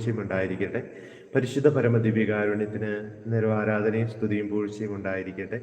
പൂഴ്ചയും ഉണ്ടായിരിക്കട്ടെ പരിശുദ്ധ പരമദിവ്യകാരുണ്യത്തിന് എന്നൊരു ആരാധനയും സ്തുതിയും പൂഴ്ചയും ഉണ്ടായിരിക്കട്ടെ.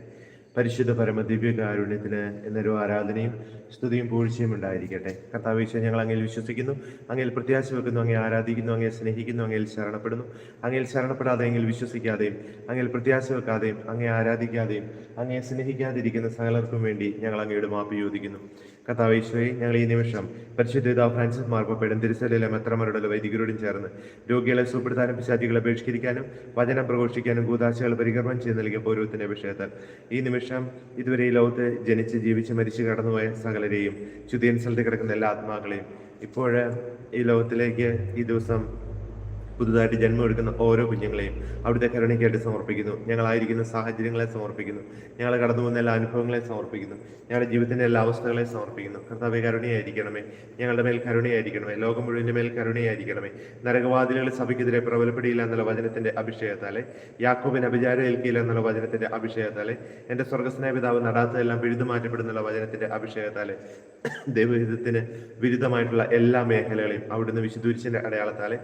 പരിശുദ്ധ പരമദിവ്യകാരുണ്യത്തിന് എന്നൊരു ആരാധനയും സ്തുതിയും പൂഴ്ചയും ഉണ്ടായിരിക്കട്ടെ. കർത്താവേശ്വര ഞങ്ങൾ അങ്ങയിൽ വിശ്വസിക്കുന്നു. അങ്ങയിൽ പ്രത്യാശ വെക്കുന്നു. അങ്ങേ ആരാധിക്കുന്നു. അങ്ങേ സ്നേഹിക്കുന്നു. അങ്ങയിൽ ശരണപ്പെടുന്നു. അങ്ങയിൽ ശരണപ്പെടാതെ എങ്കിൽ വിശ്വസിക്കാതെയും അങ്ങയിൽ പ്രത്യാശ വെക്കാതെയും അങ്ങേ ആരാധിക്കാതെയും അങ്ങേ സ്നേഹിക്കാതിരിക്കുന്ന സകലർക്കും വേണ്ടി ഞങ്ങൾ അങ്ങയുടെ മാപ്പ് യോജിക്കുന്നു കർത്താവേശ്വയെ ഞങ്ങൾ ഈ നിമിഷം പരിശുദ്ധ ഫ്രാൻസിസ് മാർപ്പപ്പേടും തിരുസലയിലെ മെത്രമരുടെ വൈദികരോടും ചേർന്ന് രോഗികളെ സുപ്പെടുത്താനും പിശാചികളെ ബഹിഷ്കരിക്കാനും വചനം പ്രഘോഷിക്കാനും കൂതാശകൾ പരികർമ്മം ചെയ്ത് നൽകിയ പൗരവത്തിന്റെ വിഷയത്താൽ ഈ നിമിഷം ഇതുവരെ ഈ ലോകത്ത് ജനിച്ച് ജീവിച്ച് മരിച്ചു കടന്നുപോയ സകലരെയും ചുതിയൻ സ്ഥലത്ത് കിടക്കുന്ന എല്ലാ ആത്മാക്കളെയും ഇപ്പോഴ് ഈ ലോകത്തിലേക്ക് ഈ ദിവസം പുതുതായിട്ട് ജന്മമെടുക്കുന്ന ഓരോ കുഞ്ഞുങ്ങളെയും അവിടുത്തെ കരുണയ്ക്കായിട്ട് സമർപ്പിക്കുന്നു. ഞങ്ങളായിരിക്കുന്ന സാഹചര്യങ്ങളെ സമർപ്പിക്കുന്നു. ഞങ്ങൾ കടന്നു പോകുന്ന എല്ലാ അനുഭവങ്ങളെ സമർപ്പിക്കുന്നു. ഞങ്ങളുടെ ജീവിതത്തിന്റെ എല്ലാ അവസ്ഥകളെ സമർപ്പിക്കുന്നു. കർത്താവെ കരുണയായിരിക്കണമേ. ഞങ്ങളുടെ മേൽ കരുണയായിരിക്കണമേ. ലോകം മുഴുവന്റെ മേൽ കരുണയായിരിക്കണമേ. നരകവാദികൾ സഭയ്ക്കെതിരെ പ്രബലപ്പെടിയില്ല എന്നുള്ള വചനത്തിന്റെ അഭിഷേകത്താലെ. യാക്കോബിന് അഭിചാരം ഏൽക്കിയില്ല എന്നുള്ള വചനത്തിന്റെ അഭിഷേകത്താലെ. എന്റെ സ്വർഗസ്നേഹ പിതാവ് നടാത്തതെല്ലാം പിഴുതു മാറ്റപ്പെടുന്നുള്ള വചനത്തിന്റെ അഭിഷേകത്താലെ. ദൈവഹിതത്തിന് വിരുദ്ധമായിട്ടുള്ള എല്ലാ മേഖലകളെയും അവിടുന്ന് വിശുദ്ധീകരിച്ചതിന്റെ അടയാളത്താലെ.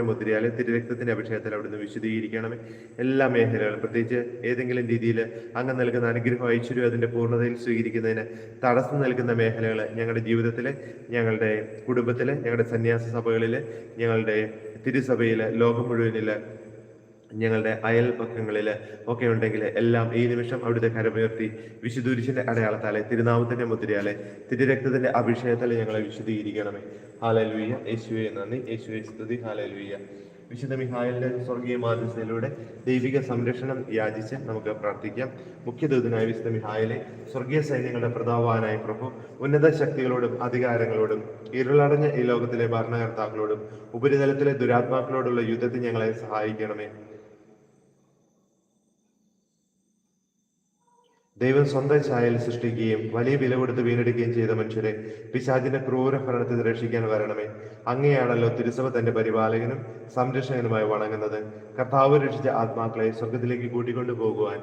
തിരുനാമത്തിന്റെ മുദ്രയാലെ തിരുരക്തത്തിന്റെ അഭിഷേകത്തിൽ അവിടുന്ന് വിശദീകരിക്കണമേ എല്ലാ മേഖലകളും പ്രത്യേകിച്ച് ഏതെങ്കിലും രീതിയിൽ അങ്ങ് നൽകുന്ന അനുഗ്രഹം ഐശ്വര്യം അതിന്റെ പൂർണതയിൽ സ്വീകരിക്കുന്നതിന് തടസ്സം നൽകുന്ന മേഖലകൾ ഞങ്ങളുടെ ജീവിതത്തിൽ ഞങ്ങളുടെ കുടുംബത്തിൽ ഞങ്ങളുടെ സന്യാസ സഭകളിൽ ഞങ്ങളുടെ തിരുസഭയിൽ ലോകം മുഴുവനിൽ ഞങ്ങളുടെ അയൽപക്കങ്ങളിൽ ഒക്കെ ഉണ്ടെങ്കിൽ എല്ലാം ഈ നിമിഷം അവിടുത്തെ കരമുയർത്തി വിശുദ്ധുരിശിന്റെ അടയാളത്താലെ തിരുനാമത്തിന്റെ മുദ്രയാലെ തിരുരക്തത്തിന്റെ അഭിഷേകത്താലെ ഞങ്ങളെ വിശുദ്ധീകരിക്കണമേ. ഹാലലുയ്യ യേശുവെ നന്ദി. യേശുവെ സ്തുതി. ഹാലലുയ്യ വിശുദ്ധ മിഹായലിന്റെ സ്വർഗീയ മാധ്യസ്ഥയിലൂടെ ദൈവിക സംരക്ഷണം യാചിച്ച് നമുക്ക് പ്രാർത്ഥിക്കാം. മുഖ്യദൂതനായ വിശുദ്ധ മിഹായലെ സ്വർഗീയ സൈന്യങ്ങളുടെ പ്രതാപവാനായ പ്രഭു ഉന്നത ശക്തികളോടും അധികാരങ്ങളോടും ഇരുളടഞ്ഞ ഈ ലോകത്തിലെ ഭരണകർത്താക്കളോടും ഉപരിതലത്തിലെ ദുരാത്മാക്കളോടുള്ള യുദ്ധത്തിൽ ഞങ്ങളെ സഹായിക്കണമേ. ദൈവം സ്വന്തം ചായൽ സൃഷ്ടിക്കുകയും വലിയ വില കൊടുത്ത് വീണ്ടെടുക്കുകയും ചെയ്ത മനുഷ്യരെ പിശാചിന്റെ ക്രൂര ഭരണത്തിൽ രക്ഷിക്കാൻ വരണമേ. അങ്ങനെയാണല്ലോ തിരുസഭ തന്റെ പരിപാലകനും സംരക്ഷകനുമായി വണങ്ങുന്നത്. കർത്താവ് രക്ഷിച്ച ആത്മാക്കളെ സ്വർഗത്തിലേക്ക് കൂട്ടിക്കൊണ്ടു പോകുവാൻ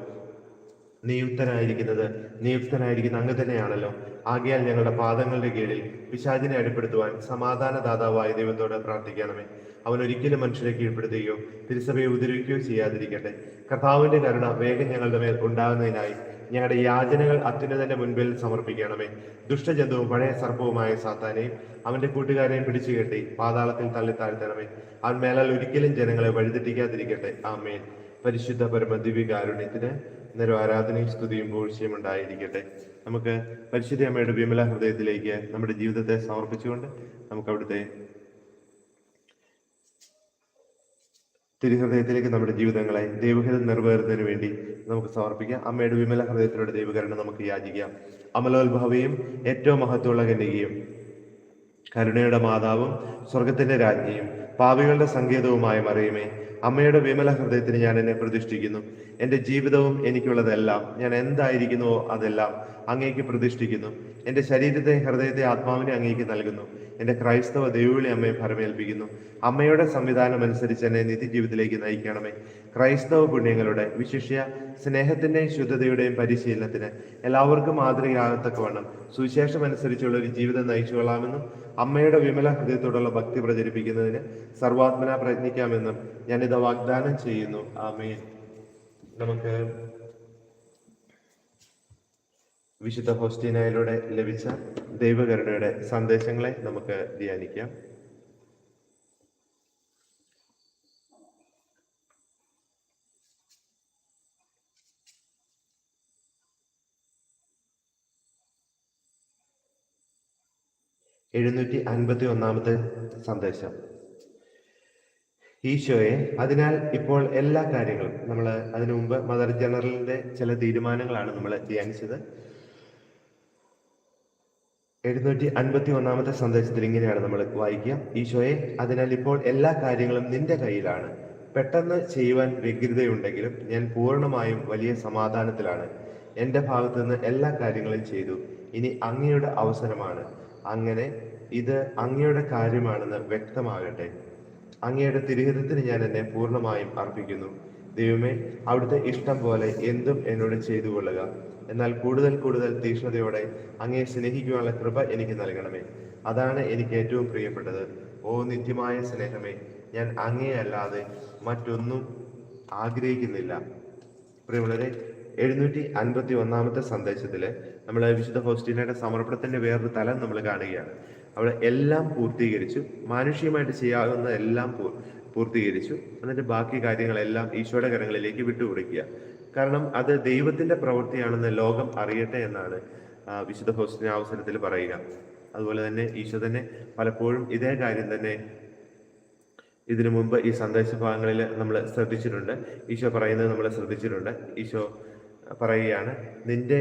നിയുക്തനായിരിക്കുന്നത് നിയുക്തനായിരിക്കുന്ന അങ്ങ് തന്നെയാണല്ലോ. ആകയാൽ ഞങ്ങളുടെ പാദങ്ങളുടെ കീഴിൽ പിശാചിനെ അടിപ്പെടുത്തുവാൻ സമാധാനദാതാവായ ദൈവത്തോട് പ്രാർത്ഥിക്കണമേ. അവൻ ഒരിക്കലും മനുഷ്യരെ കീഴ്പ്പെടുത്തുകയോ തിരുസഭയെ ഉപദ്രവിക്കുകയോ ചെയ്യാതിരിക്കട്ടെ. കർത്താവിന്റെ കരുണ വേഗം ഞങ്ങളുടെ മേൽ ഉണ്ടാകുന്നതിനായി ഞങ്ങളുടെ യാചനകൾ അത്യുന്നതന്റെ മുൻപിൽ സമർപ്പിക്കണമേ. ദുഷ്ടജന്തുവും പഴയ സർപ്പവുമായ സാത്താനെയും അവന്റെ കൂട്ടുകാരെയും പിടിച്ചു കെട്ടി പാതാളത്തിൽ തള്ളി താഴ്ത്തണമേ. അവൻ മേലാൽ ഒരിക്കലും ജനങ്ങളെ വഴിതെറ്റിക്കാതിരിക്കട്ടെ. ആമേൻ. പരിശുദ്ധ പരമ ദിവ്യകാരുണ്യത്തിന് ഇന്നൊരു ആരാധനയും സ്തുതിയും പൂഴ്ചയും ഉണ്ടായിരിക്കട്ടെ. നമുക്ക് പരിശുദ്ധ അമ്മയുടെ വിമല ഹൃദയത്തിലേക്ക് നമ്മുടെ ജീവിതത്തെ സമർപ്പിച്ചുകൊണ്ട് നമുക്ക് അവിടുത്തെ തിരുഹൃദയത്തിലേക്ക് നമ്മുടെ ജീവിതങ്ങളെ ദൈവഹിതം നിറവേറുന്നതിന് വേണ്ടി നമുക്ക് സമർപ്പിക്കാം. അമ്മയുടെ വിമല ഹൃദയത്തിലൂടെ ദൈവകരണം നമുക്ക് യാചിക്കാം. അമലോത്ഭവയും ഏറ്റവും മഹത്വമുള്ള കന്യകയും കരുണയുടെ മാതാവും സ്വർഗത്തിന്റെ രാജ്ഞിയും പാവികളുടെ സങ്കേതവുമായ മറിയുമേ അമ്മയുടെ വിമല ഹൃദയത്തിന് ഞാൻ എന്നെ പ്രതിഷ്ഠിക്കുന്നു. എന്റെ ജീവിതവും എനിക്കുള്ളതെല്ലാം ഞാൻ എന്തായിരിക്കുന്നുവോ അതെല്ലാം അങ്ങേക്ക് പ്രതിഷ്ഠിക്കുന്നു. എന്റെ ശരീരത്തെ ഹൃദയത്തെ ആത്മാവിനെ അങ്ങേക്ക് നൽകുന്നു. എന്റെ ക്രൈസ്തവ ദൈവവിളി അമ്മയെ ഭരമേൽപ്പിക്കുന്നു. അമ്മയുടെ സംവിധാനം അനുസരിച്ച് എന്നെ നിത്യജീവിതത്തിലേക്ക് നയിക്കണമേ. ക്രൈസ്തവ പുണ്യങ്ങളുടെ വിശിഷ്യ സ്നേഹത്തിന്റെയും ശുദ്ധതയുടെയും പരിശീലനത്തിന് എല്ലാവർക്കും മാതൃകയാകത്തക്കവണ്ണം സുവിശേഷം അനുസരിച്ചുള്ള ഒരു ജീവിതം നയിച്ചുകൊള്ളാമെന്നും അമ്മയുടെ വിമല ഹൃദയത്തോടുള്ള ഭക്തി പ്രചരിപ്പിക്കുന്നതിന് സർവാത്മന പ്രയത്നിക്കാമെന്നും ഞാനിത് വാഗ്ദാനം ചെയ്യുന്നു. ആമേൻ. നമുക്ക് വിശുദ്ധ ഹോസ്റ്റീനയിലൂടെ ലഭിച്ച ദൈവകരുണയുടെ സന്ദേശങ്ങളെ നമുക്ക് ധ്യാനിക്കാം. എഴുന്നൂറ്റി അൻപത്തി ഒന്നാമത്തെ സന്ദേശം. ഈശോയെ അതിനാൽ ഇപ്പോൾ എല്ലാ കാര്യങ്ങളും നമ്മൾ അതിനു മുമ്പ് മദർ ജനറലിന്റെ ചില തീരുമാനങ്ങളാണ് നമ്മൾ ധ്യാനിച്ചത്. എഴുന്നൂറ്റി അൻപത്തി ഒന്നാമത്തെ സന്ദേശത്തിൽ ഇങ്ങനെയാണ് നമ്മൾ വായിക്കുക. ഈശോയെ അതിനാൽ ഇപ്പോൾ എല്ലാ കാര്യങ്ങളും നിന്റെ കയ്യിലാണ്. പെട്ടെന്ന് ചെയ്യുവാൻ വ്യഗ്രതയുണ്ടെങ്കിലും ഞാൻ പൂർണമായും വലിയ സമാധാനത്തിലാണ്. എന്റെ ഭാഗത്തു നിന്ന് എല്ലാ കാര്യങ്ങളും ചെയ്തു. ഇനി അങ്ങയുടെ അവസരമാണ്. അങ്ങനെ ഇത് അങ്ങയുടെ കാര്യമാണെന്ന് വ്യക്തമാകട്ടെ. അങ്ങയുടെ തിരുഹിതത്തിന് ഞാൻ എന്നെ പൂർണമായും അർപ്പിക്കുന്നു. ദൈവമേ അവിടുത്തെ ഇഷ്ടം പോലെ എന്തും എന്നോട് ചെയ്തു കൊള്ളുക. എന്നാൽ കൂടുതൽ കൂടുതൽ തീക്ഷ്ണതയോടെ അങ്ങയെ സ്നേഹിക്കുവാനുള്ള കൃപ എനിക്ക് നൽകണമേ. അതാണ് എനിക്ക് ഏറ്റവും പ്രിയപ്പെട്ടത്. ഓ നിത്യമായ സ്നേഹമേ ഞാൻ അങ്ങേയല്ലാതെ മറ്റൊന്നും ആഗ്രഹിക്കുന്നില്ല. പ്രിയമുള്ളവരെ എഴുന്നൂറ്റി അൻപത്തി ഒന്നാമത്തെ സന്ദേശത്തിൽ നമ്മൾ വിശുദ്ധ ഹോസ്റ്റിനയുടെ സമർപ്പണത്തിന്റെ വേറൊരു തലം നമ്മൾ കാണുകയാണ്. അവൾ എല്ലാം പൂർത്തീകരിച്ചു മാനുഷികമായിട്ട് ചെയ്യാവുന്ന എല്ലാം പൂർത്തീകരിച്ചു എന്നിട്ട് ബാക്കി കാര്യങ്ങളെല്ലാം ഈശോയുടെ കരങ്ങളിലേക്ക് വിട്ടുകൊടുക്കുക. കാരണം അത് ദൈവത്തിന്റെ പ്രവൃത്തിയാണെന്ന് ലോകം അറിയട്ടെ എന്നാണ് വിശുദ്ധ ഹോസ്റ്റിന് അവസരത്തിൽ പറയുക. അതുപോലെ തന്നെ ഈശോ തന്നെ പലപ്പോഴും ഇതേ കാര്യം തന്നെ ഇതിനു മുമ്പ് ഈ സന്ദേശ ഭാഗങ്ങളിൽ നമ്മൾ ശ്രദ്ധിച്ചിട്ടുണ്ട്. ഈശോ പറയുന്നത് നമ്മൾ ശ്രദ്ധിച്ചിട്ടുണ്ട്. ഈശോ പറയുകയാണ് നിന്റെ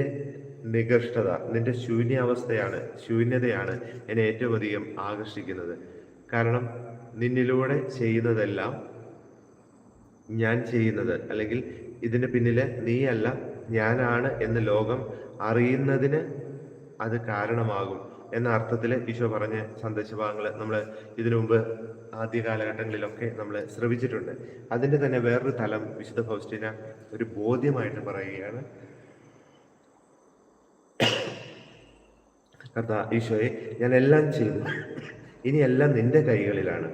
നികൃഷ്ടത നിന്റെ ശൂന്യാവസ്ഥയാണ് ശൂന്യതയാണ് എന്നെ ഏറ്റവും അധികം ആകർഷിക്കുന്നത്. കാരണം നിന്നിലൂടെ ചെയ്യുന്നതെല്ലാം ഞാൻ ചെയ്യുന്നത് അല്ലെങ്കിൽ ഇതിന് പിന്നിൽ നീയല്ല ഞാനാണ് എന്ന് ലോകം അറിയുന്നതിന് അത് കാരണമാകും എന്ന അർത്ഥത്തിൽ ഈശോ പറഞ്ഞ സന്ദേശഭാഗങ്ങൾ നമ്മൾ ഇതിനു മുമ്പ് ആദ്യ കാലഘട്ടങ്ങളിലൊക്കെ നമ്മൾ ശ്രവിച്ചിട്ടുണ്ട്. അതിന്റെ തന്നെ വേറൊരു തലം വിശുദ്ധ ഫൗസ്റ്റിന ഒരു ബോധ്യമായിട്ട് പറയുകയാണ്. കർത്താ ഈശോയെ ഞാൻ എല്ലാം ചെയ്തു ഇനി എല്ലാം നിന്റെ കൈകളിലാണ്.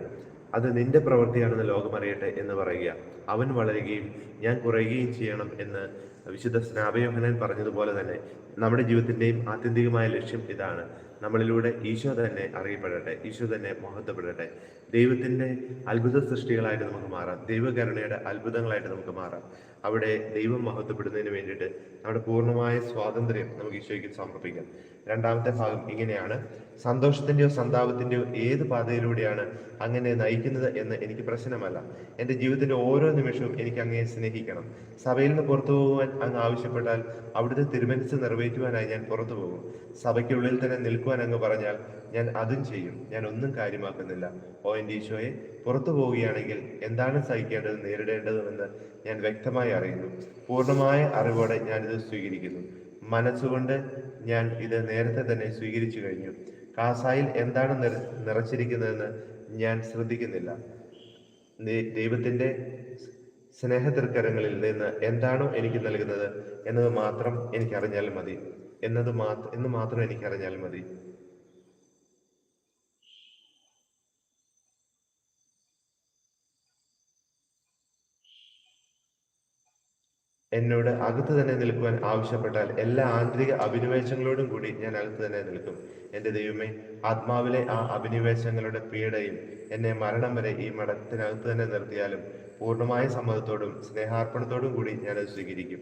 അത് നിന്റെ പ്രവൃത്തിയാണെന്ന് ലോകം അറിയട്ടെ എന്ന് പറയുക. അവൻ വളരുകയും ഞാൻ കുറയുകയും ചെയ്യണം എന്ന് വിശുദ്ധ സ്നാപയോഹനൻ പറഞ്ഞതുപോലെ തന്നെ നമ്മുടെ ജീവിതത്തിന്റെയും ആത്യന്തികമായ ലക്ഷ്യം ഇതാണ്. നമ്മളിലൂടെ ഈശോ തന്നെ അറിയപ്പെടട്ടെ ഈശോ തന്നെ മഹത്വപ്പെടട്ടെ. ദൈവത്തിന്റെ അത്ഭുത സൃഷ്ടികളായിട്ട് നമുക്ക് മാറാം. ദൈവകരുണയുടെ അത്ഭുതങ്ങളായിട്ട് നമുക്ക് മാറാം. അവിടെ ദൈവം മഹത്വപ്പെടുന്നതിന് വേണ്ടിയിട്ട് നമ്മുടെ പൂർണമായ സ്വാതന്ത്ര്യം നമുക്ക് ഈശോയ്ക്ക് സമർപ്പിക്കാം. രണ്ടാമത്തെ ഭാഗം ഇങ്ങനെയാണ്. സന്തോഷത്തിന്റെയോ സന്താപത്തിന്റെയോ ഏത് പാതയിലൂടെയാണ് അങ്ങനെ നയിക്കുന്നത് എന്ന് എനിക്ക് പ്രശ്നമല്ല. എന്റെ ജീവിതത്തിന്റെ ഓരോ നിമിഷവും എനിക്ക് അങ്ങയെ സ്നേഹിക്കണം. സഭയിൽ നിന്ന് പുറത്തു പോകുവാൻ അങ്ങ് ആവശ്യപ്പെട്ടാൽ അവിടുത്തെ തിരുമനസ് നിറവേറ്റുവാനായി ഞാൻ പുറത്തു പോകും. സഭയ്ക്കുള്ളിൽ തന്നെ നിൽക്കുവാൻ അങ്ങ് പറഞ്ഞാൽ ഞാൻ അതും ചെയ്യും. ഞാൻ ഒന്നും കാര്യമാക്കുന്നില്ല. ഓ എന്റെ ഈശോയെ പുറത്തു പോവുകയാണെങ്കിൽ എന്താണ് സഹിക്കേണ്ടത് നേരിടേണ്ടതുമെന്ന് ഞാൻ വ്യക്തമായി അറിയുന്നു. പൂർണമായ അറിവോടെ ഞാനിത് സ്വീകരിക്കുന്നു. മനസ്സുകൊണ്ട് ഞാൻ ഇത് നേരത്തെ തന്നെ സ്വീകരിച്ചു കഴിഞ്ഞു. കാസായിൽ എന്താണ് നിറ നിറച്ചിരിക്കുന്നതെന്ന് ഞാൻ ശ്രദ്ധിക്കുന്നില്ല. ദൈ- ദൈവത്തിന്റെ സ്നേഹതൃക്കരങ്ങളിൽ നിന്ന് എന്താണോ എനിക്ക് നൽകുന്നത് എന്നത് മാത്രം എനിക്ക് അറിഞ്ഞാൽ മതി. എന്നത് മാത്ര എന്ന് മാത്രം എനിക്ക് അറിഞ്ഞാൽ മതി. എന്നോട് അകത്ത് തന്നെ നിൽക്കുവാൻ ആവശ്യപ്പെട്ടാൽ എല്ലാ ആന്തരിക അഭിനിവേശങ്ങളോടും കൂടി ഞാൻ അകത്ത് തന്നെ നിൽക്കും. എന്റെ ദൈവമേ ആത്മാവിലെ ആ അഭിനിവേശങ്ങളുടെ പീഡയും എന്നെ മരണം വരെ ഈ മഠത്തിനകത്ത് തന്നെ നിർത്തിയാലും പൂർണമായ സമ്മതത്തോടും സ്നേഹാർപ്പണത്തോടും കൂടി ഞാൻ അത് സ്വീകരിക്കും.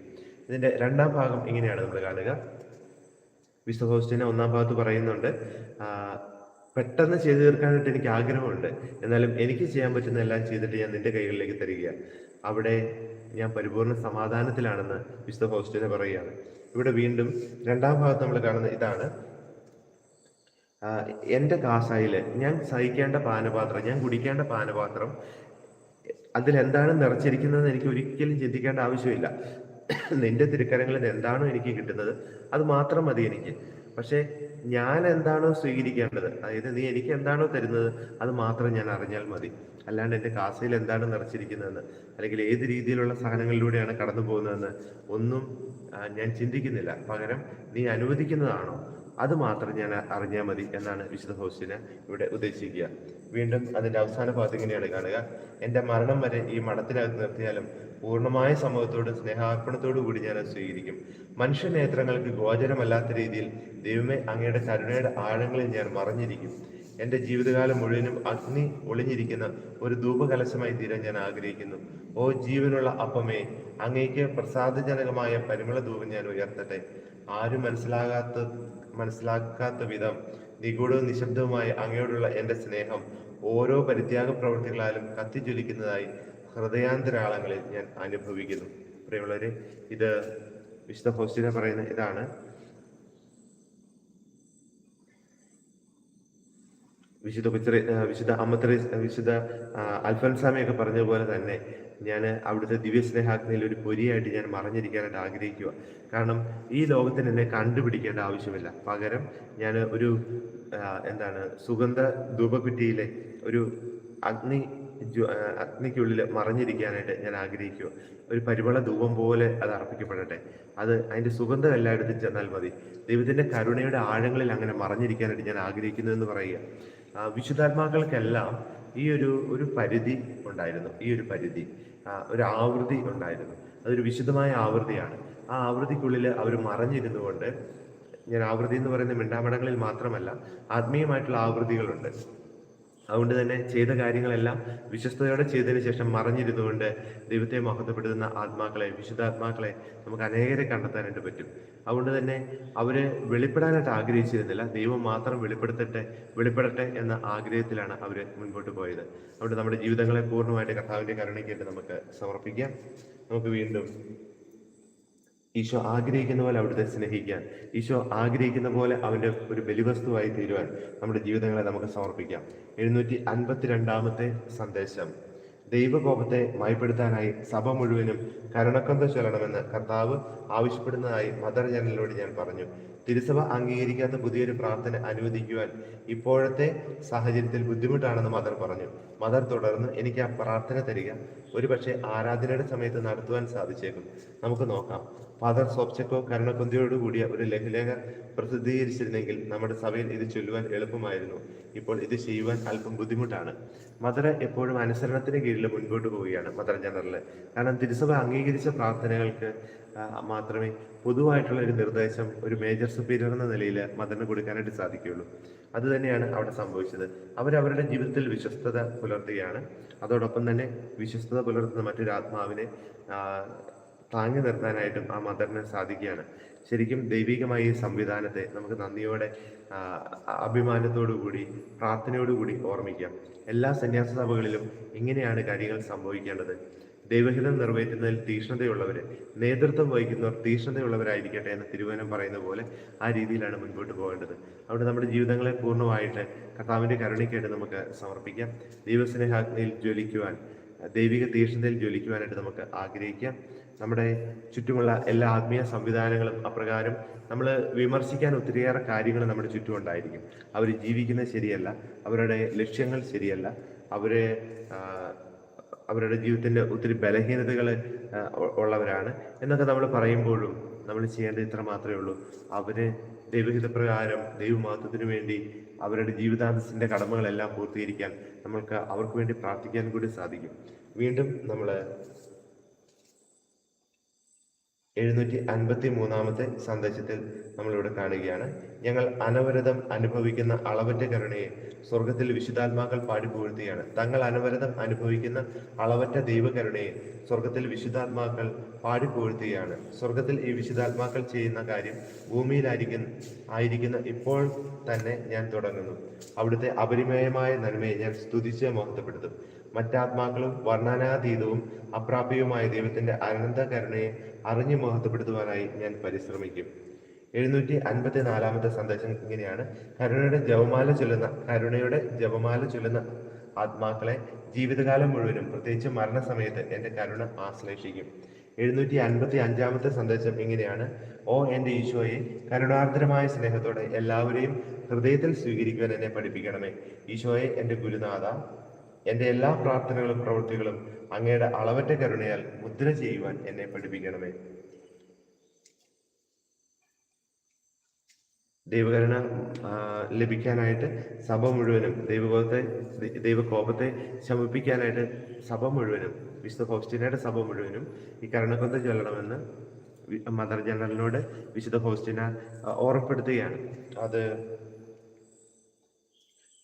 ഇതിന്റെ രണ്ടാം ഭാഗം ഇങ്ങനെയാണ് നമ്മൾ കാണുക. വിശുദ്ധ ഒന്നാം ഭാഗത്ത് പറയുന്നുണ്ട് പെട്ടെന്ന് ചെയ്തു തീർക്കാനായിട്ട് എനിക്ക് ആഗ്രഹമുണ്ട്. എന്നാലും എനിക്ക് ചെയ്യാൻ പറ്റുന്ന എല്ലാം ചെയ്തിട്ട് ഞാൻ നിന്റെ കൈകളിലേക്ക് തരിക അവിടെ ഞാൻ പരിപൂർണ സമാധാനത്തിലാണെന്ന് വിശുദ്ധ ഹോസ്റ്റിനെ പറയുകയാണ്. ഇവിടെ വീണ്ടും രണ്ടാം ഭാഗത്ത് നമ്മൾ കാണുന്ന ഇതാണ്. എന്റെ കാസായിൽ ഞാൻ സഹിക്കേണ്ട പാനപാത്രം ഞാൻ കുടിക്കേണ്ട പാനപാത്രം അതിൽ എന്താണ് നിറച്ചിരിക്കുന്നത് എനിക്ക് ഒരിക്കലും ചിന്തിക്കേണ്ട ആവശ്യമില്ല. നിന്റെ തിരുക്കരങ്ങളിൽ എന്താണോ എനിക്ക് കിട്ടുന്നത് അത് മാത്രം മതി എനിക്ക്. പക്ഷേ ഞാൻ എന്താണോ സ്വീകരിക്കേണ്ടത് അതായത് നീ എനിക്ക് എന്താണോ തരുന്നത് അത് മാത്രം ഞാൻ അറിഞ്ഞാൽ മതി. അല്ലാണ്ട് എന്റെ കാസയിൽ എന്താണ് നിറച്ചിരിക്കുന്നതെന്ന് അല്ലെങ്കിൽ ഏത് രീതിയിലുള്ള സാധനങ്ങളിലൂടെയാണ് കടന്നു പോകുന്നതെന്ന് ഒന്നും ഞാൻ ചിന്തിക്കുന്നില്ല. പകരം നീ അനുവദിക്കുന്നതാണോ അത് മാത്രം ഞാൻ അറിഞ്ഞാൽ മതി എന്നാണ് വിശുദ്ധ ഹോസ്റ്റിനെ ഇവിടെ ഉദ്ദേശിക്കുക. വീണ്ടും അതിന്റെ അവസാന ഭാഗത്ത് ഇങ്ങനെയാണ് കാണുക. എന്റെ മരണം വരെ ഈ മഠത്തിനകത്ത് നിർത്തിയാലും പൂർണമായ സമൂഹത്തോടും സ്നേഹാർപ്പണത്തോടും കൂടി ഞാൻ സ്വീകരിക്കും. മനുഷ്യ നേത്രങ്ങൾക്ക് ഗോചരമല്ലാത്ത രീതിയിൽ ദൈവമേ അങ്ങയുടെ കരുണയുടെ ആഴങ്ങളിൽ ഞാൻ മറഞ്ഞിരിക്കും. എന്റെ ജീവിതകാലം മുഴുവനും അഗ്നി ഒളിഞ്ഞിരിക്കുന്ന ഒരു ധൂപകലശമായി തീരാൻ ഞാൻ ആഗ്രഹിക്കുന്നു. ഓ ജീവനുള്ള അപ്പമേ അങ്ങേക്ക് പ്രസാദജനകമായ പരിമള ധൂപം ഞാൻ ഉയർത്തട്ടെ. ആരും മനസ്സിലാകാത്ത മനസ്സിലാക്കാത്ത വിധം നിഗൂഢവും നിശബ്ദവുമായ അങ്ങയോടുള്ള എന്റെ സ്നേഹം ഓരോ പരിത്യാഗ പ്രവൃത്തികളാലും കത്തിജ്വലിക്കുന്നതായി ഹൃദയാന്തരാളങ്ങളിൽ ഞാൻ അനുഭവിക്കുന്നു. പ്രിയമുള്ളവരെ ഇത് വിശുദ്ധ ഹോസ്റ്റിനെ പറയുന്ന ഇതാണ്. വിശുദ്ധ കുച്ചറി വിശുദ്ധ അമ്മത്തറി വിശുദ്ധ അൽഫൻസാമിയൊക്കെ പറഞ്ഞ പോലെ തന്നെ ഞാൻ അവിടുത്തെ ദിവ്യസ്നേഹാഗ്നിയിൽ ഒരു പൊരിയായിട്ട് ഞാൻ മറഞ്ഞിരിക്കാനായിട്ട് ആഗ്രഹിക്കുക കാരണം ഈ ലോകത്തിന് എന്നെ കണ്ടുപിടിക്കേണ്ട ആവശ്യമില്ല. പകരം ഞാൻ ഒരു എന്താണ് സുഗന്ധ ധൂപക്കുറ്റിയിലെ ഒരു അഗ്നി അഗ്നിക്കുള്ളിൽ മറഞ്ഞിരിക്കാനായിട്ട് ഞാൻ ആഗ്രഹിക്കുക. ഒരു പരിമള ധൂപം പോലെ അത് അർപ്പിക്കപ്പെടട്ടെ. അത് അതിന്റെ സുഗന്ധം എല്ലായിടത്തും ചെന്നാൽ മതി. ദൈവത്തിന്റെ കരുണയുടെ ആഴങ്ങളിൽ അങ്ങനെ മറഞ്ഞിരിക്കാനായിട്ട് ഞാൻ ആഗ്രഹിക്കുന്നു എന്ന് പറയുക വിശുദ്ധാത്മാക്കൾക്കെല്ലാം ഈ ഒരു ഒരു പരിധി ഉണ്ടായിരുന്നു. ഈ ഒരു പരിധി ഒരു ആവൃത്തി ഉണ്ടായിരുന്നു. അതൊരു വിശുദ്ധമായ ആവൃത്തിയാണ്. ആ ആവൃത്തിക്കുള്ളിൽ അവർ മറഞ്ഞിരുന്നു കൊണ്ട് ഞാൻ ആവൃത്തി എന്ന് പറയുന്ന മിണ്ടാമടങ്ങളിൽ മാത്രമല്ല ആത്മീയമായിട്ടുള്ള ആവൃത്തികളുണ്ട്. അതുകൊണ്ട് തന്നെ ചെയ്ത കാര്യങ്ങളെല്ലാം വിശ്വസ്തയോടെ ചെയ്തതിന് ശേഷം മറഞ്ഞിരുന്നുകൊണ്ട് ദൈവത്തെ മഹത്വപ്പെടുത്തുന്ന ആത്മാക്കളെ വിശുദ്ധാത്മാക്കളെ നമുക്ക് അനേകരെ കണ്ടെത്താനായിട്ട് പറ്റും. അതുകൊണ്ട് തന്നെ അവർ വെളിപ്പെടാനായിട്ട് ആഗ്രഹിച്ചിരുന്നില്ല. ദൈവം മാത്രം വെളിപ്പെടുത്തട്ടെ വെളിപ്പെടട്ടെ എന്ന ആഗ്രഹത്തിലാണ് അവർ മുൻപോട്ട് പോയത്. അതുകൊണ്ട് നമ്മുടെ ജീവിതങ്ങളെ പൂർണമായിട്ട് കർത്താവിന്റെ കരുണയ്ക്കായിട്ട് നമുക്ക് സമർപ്പിക്കാം. നമുക്ക് വീണ്ടും ഈശോ ആഗ്രഹിക്കുന്ന പോലെ അവിടുത്തെ സ്നേഹിക്കാൻ ഈശോ ആഗ്രഹിക്കുന്ന പോലെ അവന്റെ ഒരു ബലിവസ്തുവായി തീരുവാൻ നമ്മുടെ ജീവിതങ്ങളെ നമുക്ക് സമർപ്പിക്കാം. എഴുന്നൂറ്റി അൻപത്തിരണ്ടാമത്തെ സന്ദേശം. ദൈവകോപത്തെ മയപ്പെടുത്താനായി സഭ മുഴുവനും കരുണക്കൊന്ത ചൊല്ലണമെന്ന് കർത്താവ് ആവശ്യപ്പെടുന്നതായി മദർ ജനലിനോട് ഞാൻ പറഞ്ഞു. തിരുസഭ അംഗീകരിക്കാത്ത പുതിയൊരു പ്രാർത്ഥന അനുവദിക്കുവാൻ ഇപ്പോഴത്തെ സാഹചര്യത്തിൽ ബുദ്ധിമുട്ടാണെന്ന് മദർ പറഞ്ഞു. മദർ തുടർന്ന് എനിക്ക് ആ പ്രാർത്ഥന തരിക. ഒരുപക്ഷെ ആരാധനയുടെ സമയത്ത് നടത്തുവാൻ സാധിച്ചേക്കും. നമുക്ക് നോക്കാം. ഫാദർ സോപ്ചക്കോ കൂടിയ ഒരു ലഘുലേഖ പ്രസിദ്ധീകരിച്ചിരുന്നെങ്കിൽ നമ്മുടെ സഭയിൽ ഇത് ചൊല്ലുവാൻ എളുപ്പമായിരുന്നു. ഇപ്പോൾ ഇത് ചെയ്യുവാൻ അല്പം ബുദ്ധിമുട്ടാണ്. മദർ എപ്പോഴും അനുസരണത്തിന് കീഴിൽ മുൻപോട്ട് പോവുകയാണ് മദർ ജനറൽ കാരണം തിരുസഭ അംഗീകരിച്ച പ്രാർത്ഥനകൾക്ക് മാത്രമേ പൊതുവായിട്ടുള്ള ഒരു നിർദ്ദേശം ഒരു മേജർ സുപ്പീരിയർ എന്ന നിലയിൽ മദറിന് കൊടുക്കാനായിട്ട് സാധിക്കുകയുള്ളൂ. അതുതന്നെയാണ് അവിടെ സംഭവിച്ചത്. അവരവരുടെ ജീവിതത്തിൽ വിശ്വസ്തത പുലർത്തുകയാണ്. അതോടൊപ്പം തന്നെ വിശ്വസ്തത പുലർത്തുന്ന മറ്റൊരു ആത്മാവിനെ താങ്ങി നിർത്താനായിട്ടും ആ മദറിന് സാധിക്കുകയാണ്. ശരിക്കും ദൈവികമായ ഈ സംവിധാനത്തെ നമുക്ക് നന്ദിയോടെ ആ, അഭിമാനത്തോടു കൂടി പ്രാർത്ഥനയോടു കൂടി ഓർമ്മിക്കാം. എല്ലാ സന്യാസ സഭകളിലും ഇങ്ങനെയാണ് കാര്യങ്ങൾ സംഭവിക്കേണ്ടത്. ദൈവഹിതം നിറവേറ്റുന്നതിൽ തീക്ഷ്ണതയുള്ളവര് നേതൃത്വം വഹിക്കുന്നവർ തീഷ്ണതയുള്ളവരായിരിക്കട്ടെ എന്ന് തിരുവനം പറയുന്ന പോലെ ആ രീതിയിലാണ് മുൻപോട്ട് പോകേണ്ടത്. അവിടെ നമ്മുടെ ജീവിതങ്ങളെ പൂർണമായിട്ട് കർത്താവിന്റെ കരുണയ്ക്കായിട്ട് നമുക്ക് സമർപ്പിക്കാം. ദൈവസ്നേഹാഗ്നിയിൽ ജ്വലിക്കുവാൻ ദൈവിക തീഷ്ണതയിൽ ജ്വലിക്കുവാനായിട്ട് നമുക്ക് ആഗ്രഹിക്കാം. നമ്മുടെ ചുറ്റുമുള്ള എല്ലാ ആത്മീയ സംവിധാനങ്ങളും അപ്രകാരം നമ്മൾ വിമർശിക്കാൻ ഒത്തിരിയേറെ കാര്യങ്ങൾ നമ്മുടെ ചുറ്റും ഉണ്ടായിരിക്കും. അവർ ജീവിക്കുന്നത് ശരിയല്ല അവരുടെ ലക്ഷ്യങ്ങൾ ശരിയല്ല അവരെ അവരുടെ ജീവിതത്തിന്റെ ഒത്തിരി ബലഹീനതകൾ ഉള്ളവരാണ് എന്നൊക്കെ നമ്മൾ പറയുമ്പോഴും നമ്മൾ ചെയ്യേണ്ടത് ഇത്ര മാത്രമേ ഉള്ളൂ. അവർ ദൈവഹിതപ്രകാരം ദൈവമാത്വത്തിന് വേണ്ടി അവരുടെ ജീവിതാന്തസിന്റെ കടമകളെല്ലാം പൂർത്തീകരിക്കാൻ നമ്മൾക്ക് അവർക്ക് വേണ്ടി പ്രാർത്ഥിക്കാൻ കൂടി സാധിക്കും. വീണ്ടും നമ്മൾ എഴുന്നൂറ്റി അൻപത്തി മൂന്നാമത്തെ സന്ദേശത്തിൽ നമ്മളിവിടെ കാണുകയാണ്. ഞങ്ങൾ അനവരതം അനുഭവിക്കുന്ന അളവറ്റ കരുണയെ സ്വർഗത്തിൽ വിശുദ്ധാത്മാക്കൾ പാടിപ്പുകഴ്ത്തുകയാണ് തങ്ങൾ അനവരതം അനുഭവിക്കുന്ന അളവറ്റ ദൈവകരുണയെ സ്വർഗത്തിൽ വിശുദ്ധാത്മാക്കൾ പാടിപ്പുകഴ്ത്തുകയാണ് സ്വർഗത്തിൽ ഈ വിശുദ്ധാത്മാക്കൾ ചെയ്യുന്ന കാര്യം ഭൂമിയിലായിരിക്കുന്ന ആയിരിക്കുന്ന ഇപ്പോൾ തന്നെ ഞാൻ തുടങ്ങുന്നു. അവിടുത്തെ അപരിമയമായ നന്മയെ ഞാൻ സ്തുതിച്ച് മഹത്വപ്പെടുത്തും. മറ്റാത്മാക്കളും വർണനാതീതവും അപ്രാപ്യവുമായ ദൈവത്തിന്റെ അനന്ത കരുണയെ അറിഞ്ഞു മഹത്വപ്പെടുത്തുവാനായി ഞാൻ പരിശ്രമിക്കും. എഴുന്നൂറ്റി അൻപത്തി നാലാമത്തെ സന്ദേശം ഇങ്ങനെയാണ്. കരുണയുടെ ജപമാല ചൊല്ലുന്ന കരുണയുടെ ജപമാല ചൊല്ലുന്ന ആത്മാക്കളെ ജീവിതകാലം മുഴുവനും പ്രത്യേകിച്ച് മരണസമയത്ത് എന്റെ കരുണ ആശ്ലേഷിക്കും. എഴുന്നൂറ്റി അൻപത്തി അഞ്ചാമത്തെ സന്ദേശം ഇങ്ങനെയാണ്. ഓ എന്റെ ഈശോയെ കരുണാർദ്രമായ സ്നേഹത്തോടെ എല്ലാവരെയും ഹൃദയത്തിൽ സ്വീകരിക്കുവാൻ എന്നെ പഠിപ്പിക്കണമേ. ഈശോയെ എന്റെ ഗുരുനാഥ എന്റെ എല്ലാ പ്രാർത്ഥനകളും പ്രവൃത്തികളും അങ്ങയുടെ അളവറ്റ കരുണയാൽ മുദ്ര ചെയ്യുവാൻ എന്നെ പഠിപ്പിക്കണമേ. ദൈവകരുണ ലഭിക്കാനായിട്ട് സഭ മുഴുവനും ദൈവകോപത്തെ ദൈവകോപത്തെ ശമിപ്പിക്കാനായിട്ട് സഭ മുഴുവനും വിശുദ്ധ ഹോസ്റ്റിനയുടെ സഭ മുഴുവനും ഈ കരുണക്കൊന്ത ചൊല്ലണമെന്ന് മദർ ജനറലിനോട് വിശുദ്ധ ഹോസ്റ്റിന ഓർമ്മപ്പെടുത്തുകയാണ്. അത്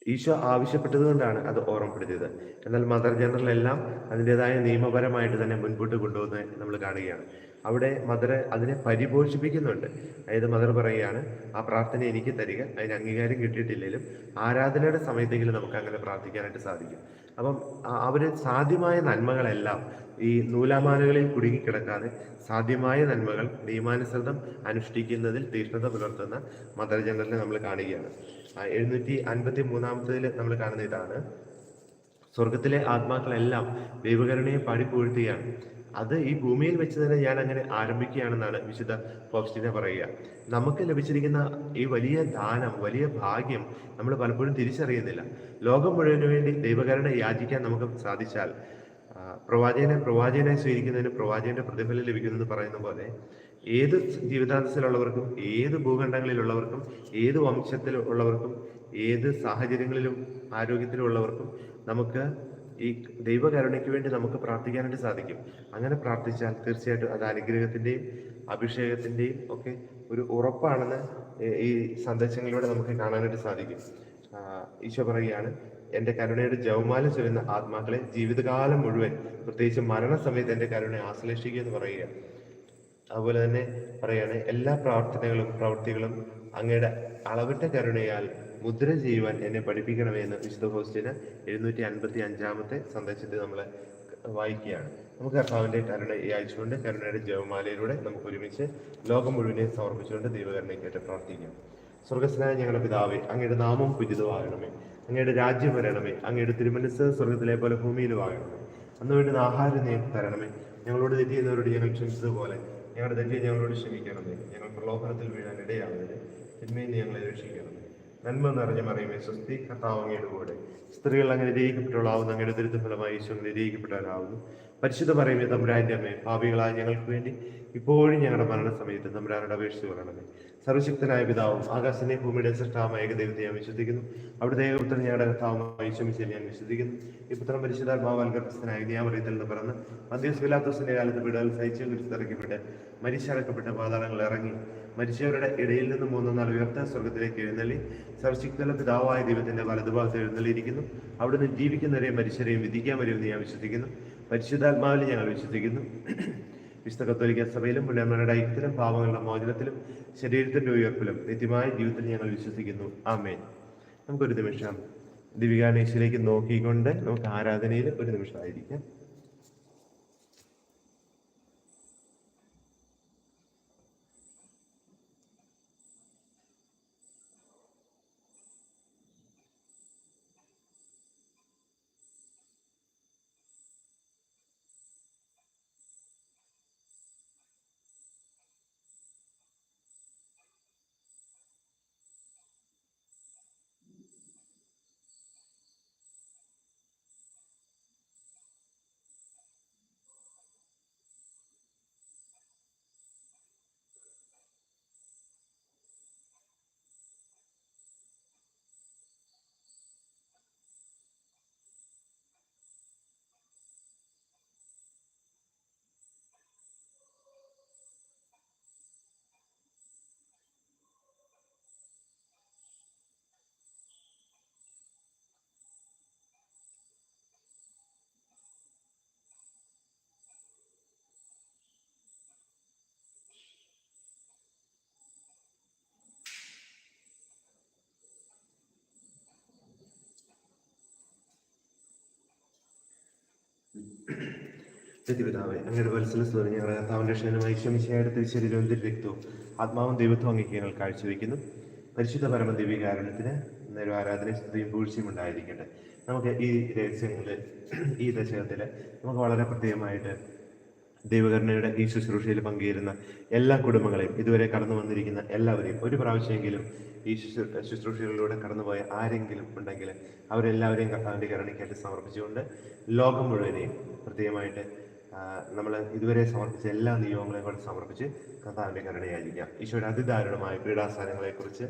ഈശോ ആവശ്യപ്പെട്ടത് കൊണ്ടാണ് അത് ഓർമ്മപ്പെടുത്തിയത്. എന്നാൽ മദർ ജനറൽ എല്ലാം അതിന്റെതായ നിയമപരമായിട്ട് തന്നെ മുൻപോട്ട് കൊണ്ടുപോകുന്നത് നമ്മൾ കാണുകയാണ്. അവിടെ മദർ അതിനെ പരിപോഷിപ്പിക്കുന്നുണ്ട്. അതായത് മദർ പറയുകയാണ് ആ പ്രാർത്ഥന എനിക്ക് തരിക അതിന് അംഗീകാരം കിട്ടിയിട്ടില്ലെങ്കിലും ആരാധനയുടെ സമയത്തെങ്കിലും നമുക്ക് അങ്ങനെ പ്രാർത്ഥിക്കാനായിട്ട് സാധിക്കും. അപ്പം അവർ സാധ്യമായ നന്മകളെല്ലാം ഈ നൂലാമാലകളിൽ കുടുങ്ങിക്കിടക്കാതെ സാധ്യമായ നന്മകൾ നിയമാനുസൃതം അനുഷ്ഠിക്കുന്നതിൽ തീഷ്ണത പുലർത്തുന്ന മദർ ജനറലിനെ നമ്മൾ കാണുകയാണ്. എഴുന്നൂറ്റി അൻപത്തി മൂന്നാമത്തേതിൽ നമ്മൾ കാണുന്ന ഇതാണ്. സ്വർഗത്തിലെ ആത്മാക്കളെല്ലാം ദൈവകരുണയെ പാടിപ്പുകഴ്ത്തുകയാണ് അത് ഈ ഭൂമിയിൽ വെച്ച് തന്നെ ഞാൻ അങ്ങനെ ആരംഭിക്കുകയാണെന്നാണ് വിശുദ്ധ ഫോക്സ്റ്റിനെ പറയുക. നമുക്ക് ലഭിച്ചിരിക്കുന്ന ഈ വലിയ ദാനം വലിയ ഭാഗ്യം നമ്മൾ പലപ്പോഴും തിരിച്ചറിയുന്നില്ല. ലോകം മുഴുവൻ വേണ്ടി ദൈവകരണ യാചിക്കാൻ നമുക്ക് സാധിച്ചാൽ പ്രവാചകനെ പ്രവാചകനെ സ്വീകരിക്കുന്നതിന് പ്രവാചകന്റെ പ്രതിഫലം ലഭിക്കുന്നെന്ന് പറയുന്ന പോലെ ഏത് ജീവിതാന്തസ്സിലുള്ളവർക്കും ഏത് ഭൂഖണ്ഡങ്ങളിലുള്ളവർക്കും ഏത് വംശത്തിലുള്ളവർക്കും ഏത് സാഹചര്യങ്ങളിലും ആരോഗ്യത്തിലുള്ളവർക്കും നമുക്ക് ഈ ദൈവകരുണയ്ക്ക് വേണ്ടി നമുക്ക് പ്രാർത്ഥിക്കാനായിട്ട് സാധിക്കും. അങ്ങനെ പ്രാർത്ഥിച്ചാൽ തീർച്ചയായിട്ടും അത് അനുഗ്രഹത്തിന്റെയും അഭിഷേകത്തിന്റെയും ഒക്കെ ഒരു ഉറപ്പാണെന്ന് ഈ- സന്ദേശങ്ങളിലൂടെ നമുക്ക് കാണാനായിട്ട് സാധിക്കും. ഈശോ പറയുകയാണ് എന്റെ കരുണയുടെ ജവമാല ചൊല്ലുന്ന ആത്മാക്കളെ ജീവിതകാലം മുഴുവൻ പ്രത്യേകിച്ച് മരണസമയത്ത് എന്റെ കരുണയെ ആശ്ലേഷിക്കുക എന്ന് പറയുക അതുപോലെ തന്നെ പറയാണ് എല്ലാ പ്രാർത്ഥനകളും പ്രവൃത്തികളും അങ്ങയുടെ അളവിട്ട കരുണയാൽ മുദ്ര ചെയ്യുവാൻ എന്നെ പഠിപ്പിക്കണമേ എന്ന് വിശുദ്ധ ഹോസ്റ്റിന് എഴുന്നൂറ്റി അൻപത്തി അഞ്ചാമത്തെ സന്ദേശത്തിൽ നമ്മൾ വായിക്കുകയാണ്. നമുക്ക് കർത്താവിന്റെ കരുണ അയച്ചുകൊണ്ട് കരുണയുടെ ജവമാലയിലൂടെ നമുക്ക് ഒരുമിച്ച് ലോകം മുഴുവനെ സമർപ്പിച്ചുകൊണ്ട് ദൈവകരുണയ്ക്കായിട്ട് പ്രാർത്ഥിക്കാം. സ്വർഗസ്നായ ഞങ്ങളുടെ പിതാവേ അങ്ങയുടെ നാമം പുരിതമാകണമേ അങ്ങയുടെ രാജ്യം വരണമേ. അങ്ങയുടെ തിരുമനസ് സ്വർഗത്തിലെ പോലെ ഭൂമിയിലും ആകണമേ. അന്ന് വേണ്ടുന്ന ആഹാരം നീ തരണമേ. ഞങ്ങളോട് തെറ്റ് ചെയ്യുന്നവരോട് ഞങ്ങൾ ക്ഷമിച്ചതുപോലെ ഞങ്ങളുടെ തെറ്റ് ഞങ്ങളോട് ക്ഷമിക്കണമേ. ഞങ്ങൾ പ്രലോഭനത്തിൽ വീഴാൻ ഇടയാകരുത് തിന്മയിൽ ഞങ്ങളെ രക്ഷിക്കണമേ. നന്മ നിറഞ്ഞ മറിയുമേ സ്വസ്തി കർത്താവ് അങ്ങയുടെ കൂടെ. സ്ത്രീകൾ അങ്ങനെ നിരീക്കപ്പെട്ടവളാവുന്നു അങ്ങയുടെ ദുരിത ഫലമായി ഈശോ നിരീക്കപ്പെട്ടവരാകുന്നു പരിശുദ്ധ പറയുമേ തമ്പുരാന്റെ അമ്മേ പാപികളായ ഞങ്ങൾക്ക് വേണ്ടി ഇപ്പോഴും ഞങ്ങളുടെ മരണസമയത്ത് തമ്പുരാനോട് അപേക്ഷിച്ച് പറയണമേ? സർവശക്തനായ പിതാവും ആകാശനെ ഭൂമിയുടെ സൃഷ്ടാമായ ഏകദൈവത്തെ ഞാൻ വിശ്വസിക്കുന്നു. അവിടുത്തെ ഏകപുത്രൻ ഞങ്ങളുടെ കർത്താവുമായി ക്ഷമിച്ച് ഞാൻ വിശ്വസിക്കുന്നു. ഈ പുത്രൻ പരിശുദ്ധാത്മാവാൽ ഗർഭസ്ഥനായ നിയാമറിയത്തിൽ നിന്ന് പറഞ്ഞ് മധ്യസ് വിലാത്തോസിന്റെ കാലത്ത് വീടുകൾ സഹിച്ചു കുരിശിറക്കപ്പെട്ട് മരിച്ചടക്കപ്പെട്ട പാതാളങ്ങൾ ഇറങ്ങി മരിച്ചവരുടെ ഇടയിൽ നിന്ന് മൂന്ന് നാൾ ഉയർത്ത സ്വർഗത്തിലേക്ക് എഴുന്നള്ളി സർവശക്തല പിതാവായ ദൈവത്തിന്റെ വലതുഭാഗത്ത് എഴുന്നള്ളിയിരിക്കുന്നു. അവിടുന്ന് ജീവിക്കുന്നവരെയും മരിച്ചവരെയും വിധിക്കാൻ വരുമെന്ന് ഞാൻ വിശ്വസിക്കുന്നു. പരിശുദ്ധാത്മാവിൽ ഞങ്ങൾ വിശ്വസിക്കുന്നു. വിശുദ്ധ കത്തോലിക്ക സഭയിലും പുണ്യന്മാരുടെ ഐക്യത്തിലും പാവങ്ങളുടെ മോചനത്തിലും ശരീരത്തിന്റെ ഉയർപ്പിലും നിത്യമായ ജീവിതത്തിൽ ഞങ്ങൾ വിശ്വസിക്കുന്നു. ആമേൻ. നമുക്കൊരു നിമിഷം ദിവികാനേശിലേക്ക് നോക്കിക്കൊണ്ട് നമുക്ക് ആരാധനയിൽ ഒരു നിമിഷമായിരിക്കാം നിത്യപിതാവേ അങ്ങയുടെ വത്സല സ്തുതി. ഞങ്ങളുടെ കർത്താവിന്റെ ക്ഷണമായി ക്ഷമിച്ചയായിട്ട് ഒരു രക്തവും ആത്മാവും ദൈവത്വം അങ്ങേക്ക് ഞങ്ങൾ കാഴ്ചവെക്കുന്നു പരിശുദ്ധ പരമ ദിവ്യകാരണത്തിന് നേരം ആരാധന സ്തുതിയും പൂഴ്ചയും ഉണ്ടായിരിക്കട്ടെ. നമുക്ക് ഈ രഹസ്യങ്ങളിൽ ഈ ദശകത്തിൽ നമുക്ക് വളരെ പ്രത്യേകമായിട്ട് ദൈവകരുണയുടെ ഈ ശുശ്രൂഷയിൽ പങ്കുചേരുന്ന എല്ലാ കുടുംബങ്ങളെയും ഇതുവരെ കടന്നു വന്നിരിക്കുന്ന എല്ലാവരെയും ഒരു പ്രാവശ്യമെങ്കിലും ഈ ശുശ്രൂ- ശുശ്രൂഷകളിലൂടെ കടന്നുപോയ ആരെങ്കിലും ഉണ്ടെങ്കിൽ അവരെല്ലാവരെയും കർത്താവിന്റെ കരുണയ്ക്കായിട്ട് സമർപ്പിച്ചുകൊണ്ട് ലോകം മുഴുവനെയും പ്രത്യേകമായിട്ട് നമ്മൾ ഇതുവരെ സമർപ്പിച്ച എല്ലാ നിയമങ്ങളെയും കൂടെ സമർപ്പിച്ച് കർത്താവിന്റെ കരുണയായിരിക്കാം. ഈശോയുടെ അതിദാരുണമായ പീഡാസ്ഥാനങ്ങളെക്കുറിച്ച്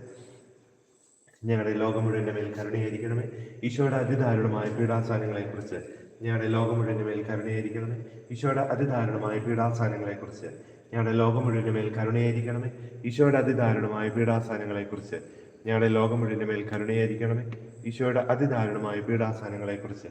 ഞങ്ങളുടെ ലോകം മുഴുവന്റെ മേൽ കരുണയായിരിക്കണമേ. ഈശോയുടെ അതിദാരുണമായ പീഡാസ്ഥാനങ്ങളെക്കുറിച്ച് ഞങ്ങളുടെ ലോകം മുഴുവന്റെ മേൽ കരുണയായിരിക്കണമേ. ഈശോയുടെ അതിദാരുണമായ പീഡാസ്ഥാനങ്ങളെക്കുറിച്ച് ഞങ്ങളുടെ ലോകം മുഴുവന്റെ മേൽ കരുണയായിരിക്കണമേ. ഈശോയുടെ അതിദാരുണമായ പീഡാസ്ഥാനങ്ങളെക്കുറിച്ച് ഞങ്ങളുടെ ലോകം മുഴുവന്റെ മേൽ കരുണയായിരിക്കണമേ. ഈശോയുടെ അതിദാരുണമായ പീഡാസ്ഥാനങ്ങളെക്കുറിച്ച്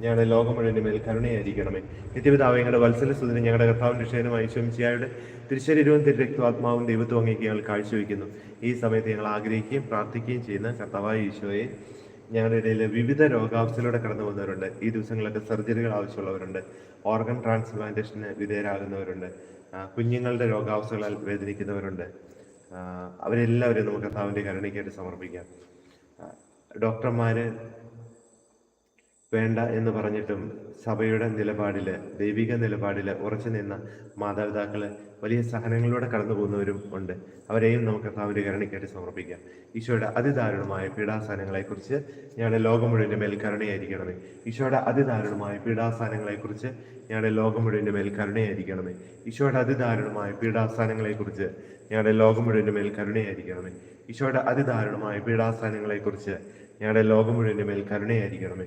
ഞങ്ങളുടെ ലോകം മുഴുവന്റെ മേൽ കരുണയായിരിക്കണമേ. നിത്യപിതാവ് ഞങ്ങളുടെ വത്സല സുദിനം ഞങ്ങളുടെ കർത്താവിന്റെ ക്ഷേനമായി ശംശിയായുടെ തിരുശരീരവും തിരുരക്തമാത്മാവും ദൈവത്വം അങ്ങേക്ക് ഞങ്ങൾ കാഴ്ചവെക്കുന്നു ഈ സമയത്ത് ഞങ്ങൾ ആഗ്രഹിക്കുകയും പ്രാർത്ഥിക്കുകയും ചെയ്യുന്ന കർത്താവായ ഈശോയെ ഞങ്ങളുടെ ഇടയിൽ വിവിധ രോഗാവസ്ഥയിലൂടെ കടന്നു വന്നവരുണ്ട് ഈ ദിവസങ്ങളിലൊക്കെ സർജറികൾ ആവശ്യമുള്ളവരുണ്ട്. ഓർഗൻ ട്രാൻസ്പ്ലാന്റേഷന് വിധേയരാകുന്നവരുണ്ട്. കുഞ്ഞുങ്ങളുടെ രോഗാവസ്ഥകളാൽ വേദനിക്കുന്നവരുണ്ട്. അവരെല്ലാവരെയും നമുക്ക് കർത്താവിന്റെ കരുണയ്ക്കായിട്ട് സമർപ്പിക്കാം. ആ, ഡോക്ടർമാര് വേണ്ട എന്ന് പറഞ്ഞിട്ടും സഭയുടെ നിലപാടിൽ ദൈവിക നിലപാടിൽ ഉറച്ചു നിന്ന മാതാപിതാക്കൾ വലിയ സഹനങ്ങളിലൂടെ കടന്നു പോകുന്നവരും ഉണ്ട്. അവരെയും നമുക്ക് കർത്താവിന്റെ കരുണയ്ക്കായിട്ട് സമർപ്പിക്കാം. ഈശോയുടെ അതിദാരുണമായ പീഡാസനങ്ങളെക്കുറിച്ച് ഞങ്ങളുടെ ലോകം മുഴുവന്റെ മേൽ കരുണയായിരിക്കണമേ. ഈശോയുടെ അതിദാരുണമായ പീഡാസനങ്ങളെക്കുറിച്ച് ഞങ്ങളുടെ ലോകം മുഴുവന്റെ മേൽ കരുണയായിരിക്കണമേ. ഈശോയുടെ അതിദാരുണമായ പീഡാസനങ്ങളെക്കുറിച്ച് ഞങ്ങളുടെ ലോകം മുഴുവന്റെ മേൽ കരുണയായിരിക്കണമേ. ഈശോയുടെ അതിദാരുണമായ പീഡാസനങ്ങളെക്കുറിച്ച് ഞങ്ങളുടെ ലോകം മുഴുവന്റെ മേൽ കരുണയായിരിക്കണമേ.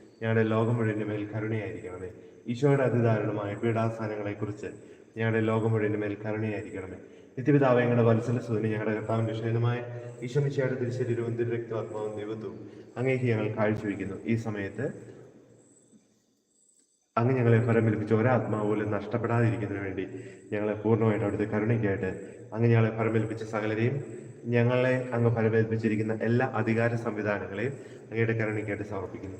ഞങ്ങളുടെ ലോകം മുഴുവന്റെ മേൽ കരുണയായിരിക്കണമേ. ഈശോയുടെ അതിദാരുണമായ പീഡാസ്ഥാനങ്ങളെക്കുറിച്ച് ഞങ്ങളുടെ ലോകം മുഴുവന്റെ മേൽ കരുണയായിരിക്കണമേ. നിത്യപിതാവ് ഞങ്ങളുടെ വത്സല സുദിനെ ഞങ്ങളുടെ കർത്താവിന്റെ വിഷയനുമായ ഈശോമിശയുടെ ഈശോമിച്ചയുടെ തിരുശരീരവും തിരുരക്തമാത്മാവും ദൈവത്വവും അങ്ങേക്ക് ഞങ്ങൾ കാഴ്ചവെക്കുന്നു ഈ സമയത്ത് അങ്ങ് ഞങ്ങളെ പരമേൽപ്പിച്ച ഒരാത്മാവ് പോലും നഷ്ടപ്പെടാതിരിക്കുന്നതിന് വേണ്ടി ഞങ്ങളെ പൂർണമായിട്ട് അവിടുത്തെ കരുണയ്ക്കായിട്ട് അങ്ങ് ഞങ്ങളെ പരമേൽപ്പിച്ച സകലരെയും ഞങ്ങളെ അങ്ങ് ഫലമേൽപ്പിച്ചിരിക്കുന്ന എല്ലാ അധികാര സംവിധാനങ്ങളെയും അങ്ങയുടെ കരുണയ്ക്കായിട്ട് സമർപ്പിക്കുന്നു.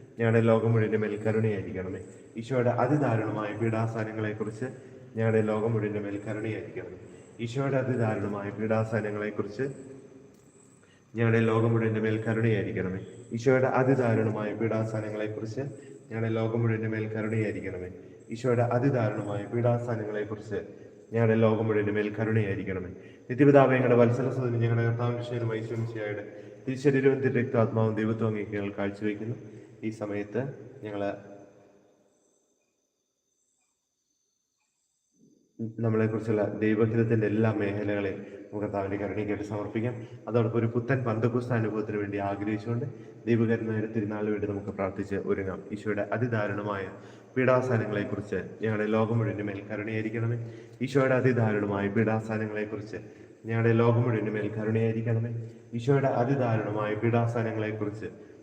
ഞങ്ങളുടെ ലോകം മുഴുവന്റെ മേൽ കരുണയായിരിക്കണമേ ഈശോയുടെ അതിദാരുണമായ പീഡാസാനങ്ങളെക്കുറിച്ച് ഞങ്ങളുടെ ലോകം മുഴുവന്റെ മേൽ കരുണയായിരിക്കണമേ ഈശോയുടെ അതിദാരുണമായ പീഡാസാനങ്ങളെക്കുറിച്ച് ഞങ്ങളുടെ ലോകം മുഴുവന്റെ മേൽ കരുണയായിരിക്കണമേ ഈശോയുടെ അതിദാരുണമായ പീഡാസ്ഥാനങ്ങളെക്കുറിച്ച് ഞങ്ങളുടെ ലോകം മുഴുവന്റെ മേൽ കരുണയായിരിക്കണമേ ഈശോയുടെ അതിദാരുണമായ പീഡാസ്ഥാനങ്ങളെക്കുറിച്ച് ഞങ്ങളുടെ ലോകം മുഴുവന്റെ മേൽ കരുണയായിരിക്കണമേ നിത്യപിതാവ് ഞങ്ങളുടെ വത്സല സദനം ഞങ്ങളുടെ കർത്താവ് വിഷയം വൈശ്വംശയായുടെ തിരുശരീരവും തിരക്താത്മാവും ദൈവത്വം അങ്ങേക്ക് ഞങ്ങൾ കാഴ്ചവെക്കുന്നു. ഈ സമയത്ത് ഞങ്ങൾ നമ്മളെക്കുറിച്ചുള്ള ദൈവഹിതത്തിന്റെ എല്ലാ മേഖലകളെയും നമുക്ക് കരുണയ്ക്കായിട്ട് സമർപ്പിക്കാം. അതോടൊപ്പം ഒരു പുത്തൻ പന്തകുസ്ത അനുഭവത്തിന് വേണ്ടി ആഗ്രഹിച്ചുകൊണ്ട് ദൈവകരുണയുടെ തിരുനാളിന് വേണ്ടി നമുക്ക് പ്രാർത്ഥിച്ച് ഒരുങ്ങാം. ഈശോയുടെ അതിദാരുണമായ പീഡാസാനങ്ങളെക്കുറിച്ച് ഞങ്ങളുടെ ലോകം മുഴുവന്റെ മേൽ കരുണയായിരിക്കണമേ. ഈശോയുടെ അതിദാരുണമായ പീഡാസാനങ്ങളെക്കുറിച്ച് ഞങ്ങളുടെ ലോകം മുഴുവന്റെ മേൽ കരുണയായിരിക്കണമേ. ഈശോയുടെ അതിദാരുണമായ പീഡാസാനങ്ങളെക്കുറിച്ച്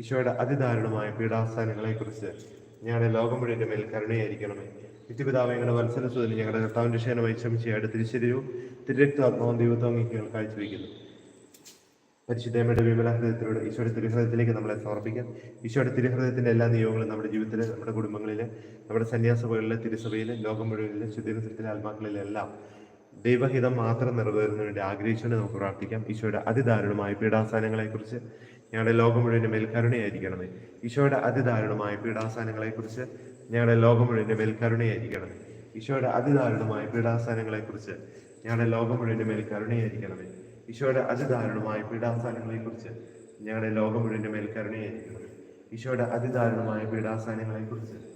ഈശോയുടെ അതിദാരുണമായ പീഡാസ്ഥാനങ്ങളെക്കുറിച്ച് ഞങ്ങളുടെ ലോകം മുഴുവന്റെ മേൽ കരുണയായിരിക്കണമേ. നിത്യപിതാവ് ഞങ്ങളുടെ വത്സല സുതലി ഞങ്ങളുടെ കർത്താവിന്റെ ക്ഷേമമായി ശ്രമിച്ചയായിട്ട് തിരിച്ചരിവും തിരക്താത്മാവും ദൈവത്വം ഞങ്ങൾ കാഴ്ചവെക്കുന്നു പരിശുദ്ധമ്മയുടെ വിമല ഹൃദയത്തിലൂടെ ഈശോയുടെ തിരുഹൃദയത്തിലേക്ക് നമ്മളെ സമർപ്പിക്കാം. ഈശോയുടെ തിരുഹൃദയത്തിന്റെ എല്ലാ നിയമങ്ങളും നമ്മുടെ ജീവിതത്തിൽ നമ്മുടെ കുടുംബങ്ങളിൽ നമ്മുടെ സന്യാസഭകളിലെ തിരുസഭയിൽ ലോകം മുഴുവനിലെ ശുദ്ധീകരണത്തിലെ ആത്മാക്കളിലെല്ലാം ദൈവഹിതം മാത്രം നിറവേറുന്നതിന് വേണ്ടി ആഗ്രഹിച്ചുകൊണ്ട് നമുക്ക് പ്രാർത്ഥിക്കാം. ഈശോയുടെ അതിദാരുണമായ പീഡാസാനങ്ങളെക്കുറിച്ച് ഞങ്ങളുടെ ലോകം മുഴുവന്റെ മേൽ കരുണയായിരിക്കണമേ. ഈശോയുടെ അതിദാരുണമായ പീഡാസാനങ്ങളെക്കുറിച്ച് ഞങ്ങളുടെ ലോകം മുഴുവന്റെ മേൽ കരുണയായിരിക്കണമേ. ഈശോയുടെ അതിദാരുണമായ പീഡാസാനങ്ങളെക്കുറിച്ച് ഞങ്ങളുടെ ലോകം മുഴുവന്റെ മേൽ കരുണയായിരിക്കണമേ. ഈശോയുടെ അതിദാരുണമായ പീഡാസാനങ്ങളെക്കുറിച്ച് ഞങ്ങളുടെ ലോകം മുഴുവന്റെ മേൽ കരുണയായിരിക്കണമേ. ഈശോയുടെ അതിദാരുണമായ പീഡാസാനങ്ങളെക്കുറിച്ച്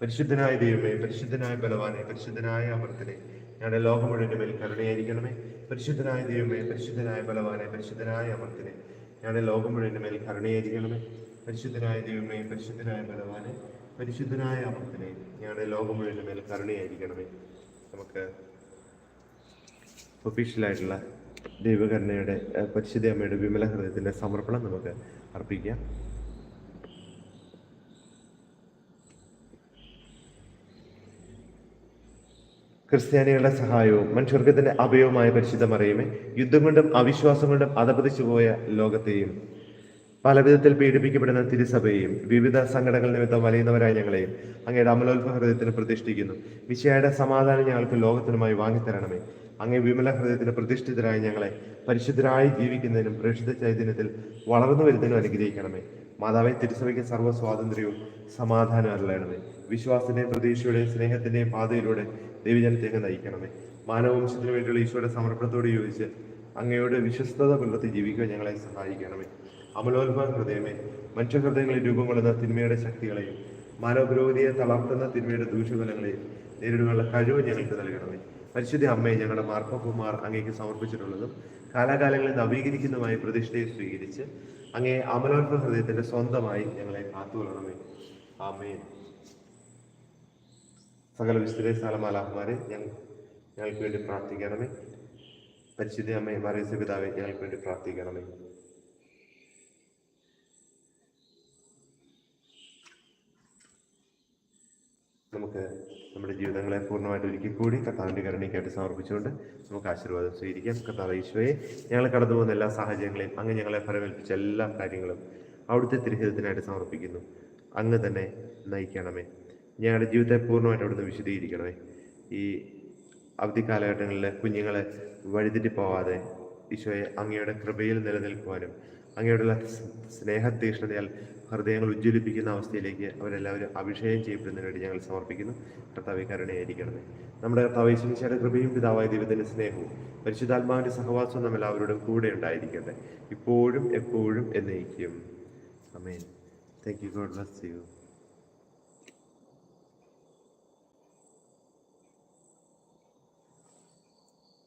പരിശുദ്ധനായ ദൈവമേ പരിശുദ്ധനായ ബലവാനെ പരിശുദ്ധനായ അമൃത്തിനെ ഞങ്ങളുടെ ലോകം മുഴുവന്റെ മേൽ കരുണയായിരിക്കണമേ. പരിശുദ്ധനായ ദൈവമേ പരിശുദ്ധനായ ബലവാനെ പരിശുദ്ധനായ അമൃത്തിനെ ഞങ്ങളുടെ ലോകം മുഴുവന്റെ മേൽ കരുണയായിരിക്കണമേ. പരിശുദ്ധനായ ദൈവമേ പരിശുദ്ധനായ ബലവാനെ പരിശുദ്ധനായ അമൃത്തിനെ ഞങ്ങളുടെ ലോകം മുഴുവന്റെ മേൽ കരുണയായിരിക്കണമേ. നമുക്ക് ഒഫീഷ്യലായിട്ടുള്ള ദൈവകരുണയുടെ പരിശുദ്ധ അമ്മയുടെ വിമല ഹൃദയത്തിന്റെ സമർപ്പണം നമുക്ക് അർപ്പിക്കാം. ക്രിസ്ത്യാനികളുടെ സഹായവും മനുഷ്യർഗത്തിന്റെ അഭയവുമായ പരിശുദ്ധ മറിയുമേ യുദ്ധം കൊണ്ടും അവിശ്വാസം കൊണ്ടും അധപതിച്ചു പോയ ലോകത്തെയും പലവിധത്തിൽ പീഡിപ്പിക്കപ്പെടുന്ന തിരുസഭയെയും വിവിധ സംഘടനകൾ നിമിത്തം വലയുന്നവരായ ഞങ്ങളെയും അങ്ങയുടെ അമലോത്ഭ ഹൃദയത്തിന് പ്രതിഷ്ഠിക്കുന്നു. വിശയുടെ സമാധാനം ഞങ്ങൾക്ക് ലോകത്തിനുമായി വാങ്ങിത്തരണമേ. അങ്ങേ വിമല ഹൃദയത്തിന് പ്രതിഷ്ഠിതരായ ഞങ്ങളെ പരിശുദ്ധരായി ജീവിക്കുന്നതിനും പ്രേക്ഷിത ചൈതന്യത്തിൽ വളർന്നു വരുന്നതിനും അനുഗ്രഹിക്കണമേ. മാതാവെ തിരുസഭയ്ക്ക് സർവ സ്വാതന്ത്ര്യവും സമാധാനം അരുളണമേ. വിശ്വാസത്തിന്റെയും പ്രതീക്ഷയുടെയും സ്നേഹത്തിന്റെയും പാതയിലൂടെ ദൈവജനത്തേക്ക് നയിക്കണമേ. മാനവവംശത്തിന് വേണ്ടിയുള്ള ഈശോയുടെ സമർപ്പണത്തോട് യോജിച്ച് അങ്ങയോട് വിശ്വസ്തത പുലർത്തി ജീവിക്കാൻ ഞങ്ങളെ സഹായിക്കണമേ. അമലോത്ഭവ ഹൃദയമേ മനുഷ്യഹൃദയങ്ങളിൽ രൂപം കൊള്ളുന്ന തിന്മയുടെ ശക്തികളെയും മാനവപുരോഗതിയെ തളർത്തുന്ന തിന്മയുടെ ദൂഷ്യഫലങ്ങളെയും നേരിടുവാനുള്ള കഴിവ് ഞങ്ങൾക്ക് നൽകണമേ. പരിശുദ്ധ അമ്മയെ ഞങ്ങളുടെ മാർപ്പപ്പുമാർ അങ്ങേക്ക് സമർപ്പിച്ചിട്ടുള്ളതും കാലാകാലങ്ങളിൽ നവീകരിക്കുന്നതുമായ പ്രതിഷ്ഠയെ സ്വീകരിച്ച് അങ്ങേ അമലോത്ഭവ ഹൃദയത്തിന്റെ സ്വന്തമായി ഞങ്ങളെ കാത്തുകൊള്ളണമേ. ആമേൻ. സകല സ്ഥലമാലാഹുമാരെ ഞങ്ങൾ ഞങ്ങൾക്ക് വേണ്ടി പ്രാർത്ഥിക്കണമേ. പരിശുദ്ധ അമ്മ മറിയസ പിതാവെ ഞങ്ങൾക്ക് വേണ്ടി പ്രാർത്ഥിക്കണമേ. നമുക്ക് നമ്മുടെ ജീവിതങ്ങളെ പൂർണമായിട്ട് ഒരുക്കി കൂടി കർത്താവിന്റെ കരുണയ്ക്കായിട്ട് സമർപ്പിച്ചുകൊണ്ട് നമുക്ക് ആശീർവാദം സ്വീകരിക്കാം. കർത്താവ് ഈശോയെ ഞങ്ങൾ കടന്നു പോകുന്ന എല്ലാ സാഹചര്യങ്ങളെയും അങ്ങ് ഞങ്ങളെ ഫലമേൽപ്പിച്ച എല്ലാ കാര്യങ്ങളും അവിടുത്തെ തിരുഹിതത്തിനായിട്ട് സമർപ്പിക്കുന്നു. അങ്ങ് തന്നെ നയിക്കണമേ. ഞങ്ങളുടെ ജീവിതത്തെ പൂർണമായിട്ട് അവിടുന്ന് വിശദീകരിക്കണമേ. ഈ അവധി കാലഘട്ടങ്ങളിൽ കുഞ്ഞുങ്ങളെ വഴിതെറ്റി പോവാതെ ഈശോയെ അങ്ങയുടെ കൃപയിൽ നിലനിൽക്കുവാനും അങ്ങയോടുള്ള സ്നേഹതീഷ്ണതയാൽ ഹൃദയങ്ങൾ ഉജ്ജ്വലിപ്പിക്കുന്ന അവസ്ഥയിലേക്ക് അവരെല്ലാവരും അഭിഷേകം ചെയ്യപ്പെടുന്നതിന് വേണ്ടി ഞങ്ങൾ സമർപ്പിക്കുന്നു. കർത്താവ് കരുണയായിരിക്കണമേ. നമ്മുടെ കർത്താവ് കൃപയും പിതാവായ ദൈവത്തിന്റെ സ്നേഹവും പരിശുദ്ധാത്മാവിന്റെ സഹവാസവും നമ്മൾ എല്ലാവരോടും കൂടെ ഉണ്ടായിരിക്കട്ടെ. ഇപ്പോഴും എപ്പോഴും എന്നേക്കും. Amen thank you God bless you